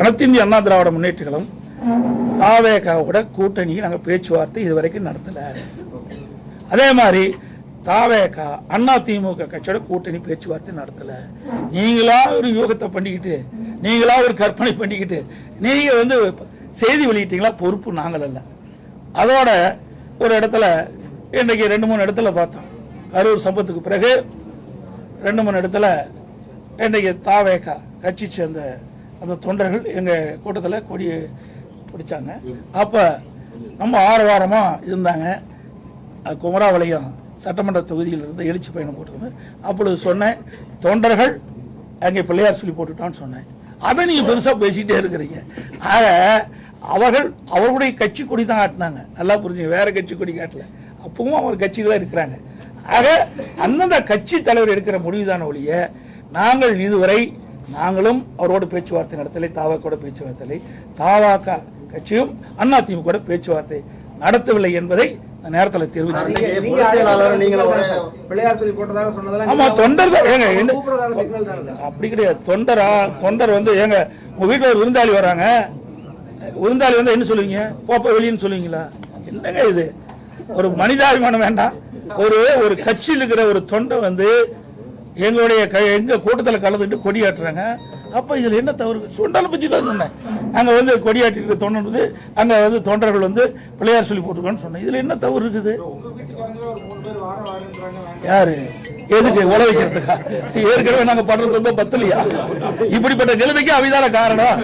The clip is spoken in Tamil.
அனைத்திந்திய அண்ணா திராவிட முன்னேற்றங்களும் தாவேகாவோட கூட்டணி நாங்கள் பேச்சுவார்த்தை இதுவரைக்கும் நடத்தலை. அதே மாதிரி தாவேகா அண்ணா திமுக கட்சியோட கூட்டணி பேச்சுவார்த்தை நடத்தலை. நீங்களா ஒரு யோகத்தை பண்ணிக்கிட்டு நீங்களா ஒரு கற்பனை பண்ணிக்கிட்டு நீங்கள் வந்து செய்தி வெளியிட்டீங்களா? பொறுப்பு நாங்கள் அல்ல. அதோட ஒரு இடத்துல இன்னைக்கு ரெண்டு மூணு இடத்துல பார்த்தோம். கரூர் சம்பத்துக்கு பிறகு ரெண்டு மூணு இடத்துல இன்னைக்கு தாவேகா கட்சி சேர்ந்த அந்த தொண்டர்கள் எங்கள் கூட்டத்தில் கொடி பிடிச்சாங்க. அப்போ நம்ம ஆரவாரமாக இருந்தாங்க. குமராவளையம் சட்டமன்ற தொகுதியில் இருந்து எழுச்சி பயணம் போட்டிருந்தேன் அப்பொழுது சொன்னேன் தொண்டர்கள் அங்கே பிள்ளையார் சொல்லி போட்டுட்டான்னு சொன்னேன். அதை நீங்கள் பெருசாக பேசிக்கிட்டே இருக்கிறீங்க. ஆக அவர்கள் அவருடைய கட்சி கொடி தான் காட்டினாங்க. நல்லா புரிஞ்சுங்க வேற கட்சி கொடி காட்டல. அப்பவும் அவர் கட்சியில் தான் இருக்கிறாங்க. ஆக அந்தந்த கட்சி தலைவர் எடுக்கிற முடிவுதான ஒழிய நாங்கள் இதுவரை நாங்களும் அவரோடு பேச்சுவார்த்தை நடத்தலை தாவாக்கோட பேச்சுவார்த்தை தாவாக்கா கட்சியும் அதிமுக பேச்சுவார்த்தை நடத்தவில்லை என்பதை நேரத்தில் தெரிவிச்சிருக்கேன்? அப்படி கிடையாது. தொண்டரா தொண்டர் வந்து ஏங்க உங்க வீட்டுல ஒரு விருந்தாளி வராங்க. விருந்தாளி வந்து என்ன சொல்லுவீங்க? போப்ப வெளியன்னு சொல்லுவீங்களா? என்னங்க இது? ஒரு மனிதாபிமானம் வேண்டாம். ஒரு ஒரு கட்சியில் இருக்கிற ஒரு தொண்டை வந்து எங்களுடைய க- எங்க கூட்டத்தில் கலந்துட்டு கொடியாட்டுறாங்க அப்ப இதுல என்ன தவறு? சுண்டலை பற்றி தான் சொன்னேன். அங்க வந்து கொடியாட்டிட்டு இருக்க தொண்டர் வந்து அங்க வந்து தொண்டர்கள் வந்து பிள்ளையார் சொல்லி போட்டுருக்கான்னு சொன்னேன். இதுல என்ன தவறு இருக்குது? யாரு? எதுக்கு உழ வைக்கிறதுக்கா? ஏற்கனவே நாங்க பண்றது ரொம்ப பத்தலையா? இப்படிப்பட்ட நிலைமைக்கு அவிதான காரணம்.